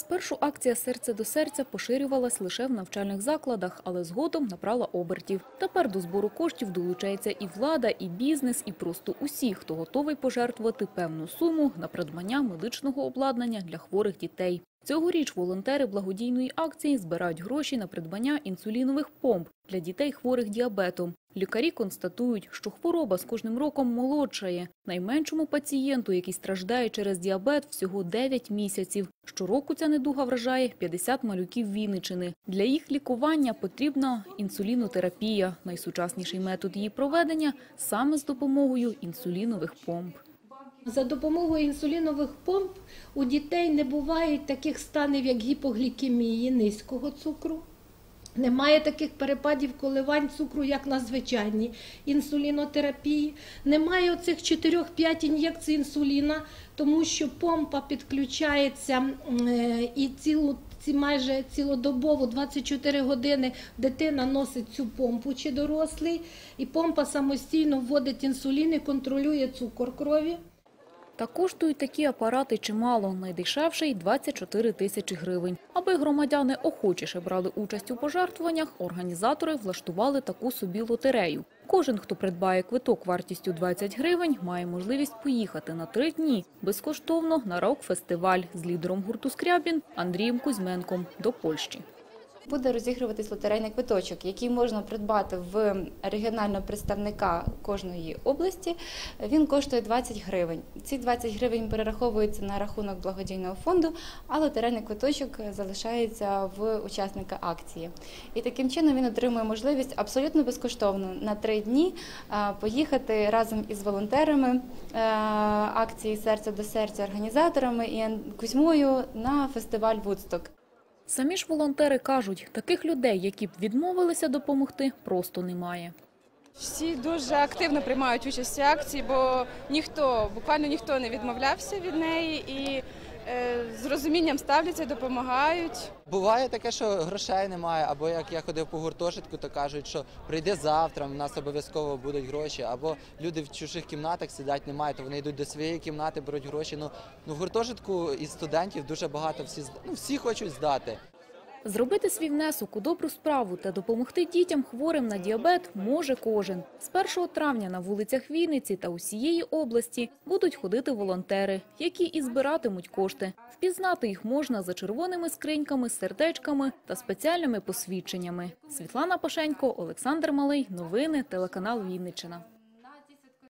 Спершу акція «Серце до серця» поширювалась лише в навчальних закладах, але згодом набрала обертів. Тепер до збору коштів долучається і влада, і бізнес, і просто усі, хто готовий пожертвувати певну суму на придбання медичного обладнання для хворих дітей. Цьогоріч волонтери благодійної акції збирають гроші на придбання інсулінових помп для дітей хворих діабетом. Лікарі констатують, що хвороба з кожним роком молодшає. Найменшому пацієнту, який страждає через діабет, всього 9 місяців. Щороку ця недуга вражає 50 малюків Вінничини. Для їх лікування потрібна інсулінотерапія. Найсучасніший метод її проведення – саме з допомогою інсулінових помп. За допомогою інсулінових помп у дітей не буває таких станів, як гіпоглікемії, низького цукру. Немає таких перепадів коливань цукру, як на звичайній інсулінотерапії. Немає оцих 4-5 ін'єкцій інсуліна, тому що помпа підключається е, і цілу ці майже цілодобово 24 години дитина носить цю помпу чи дорослий, і помпа самостійно вводить інсулін і контролює цукор крові. Та коштують такі апарати чимало. Найдешевший – 24 тисячі гривень. Аби громадяни охочіше брали участь у пожертвуваннях, організатори влаштували таку собі лотерею. Кожен, хто придбає квиток вартістю 20 гривень, має можливість поїхати на три дні безкоштовно на рок-фестиваль з лідером гурту «Скрябін» Андрієм Кузьменком до Польщі. Буде розігруватись лотерейний квиточок, який можна придбати в регіонального представника кожної області. Він коштує 20 гривень. Ці 20 гривень перераховуються на рахунок благодійного фонду, а лотерейний квиточок залишається в учасника акції. І таким чином він отримує можливість абсолютно безкоштовно на три дні поїхати разом із волонтерами е, акції Серце до серця, організаторами і Кузьмою на фестиваль Вудсток. Самі ж волонтери кажуть, таких людей, які б відмовилися допомогти, просто немає. Всі дуже активно приймають участь в акції, бо ніхто, буквально ніхто не відмовлявся від неї і з розумінням ставляться, допомагають. Буває таке, що грошей немає, або як я ходив по гуртожитку, то кажуть, що прийде завтра, в нас обов'язково будуть гроші, або люди в чужих кімнатах сидять, немає, то вони йдуть до своєї кімнати, беруть гроші. Ну, ну гуртожитку із студентів дуже багато всі ну, всі хочуть здати. Зробити свій внесок у добру справу та допомогти дітям хворим на діабет може кожен. З 1 травня на вулицях Вінниці та усієї області будуть ходити волонтери, які і збиратимуть кошти. Впізнати їх можна за червоними скриньками, сердечками та спеціальними посвідченнями. Світлана Пашенько, Олександр Малий. Новини, телеканал Вінниччина.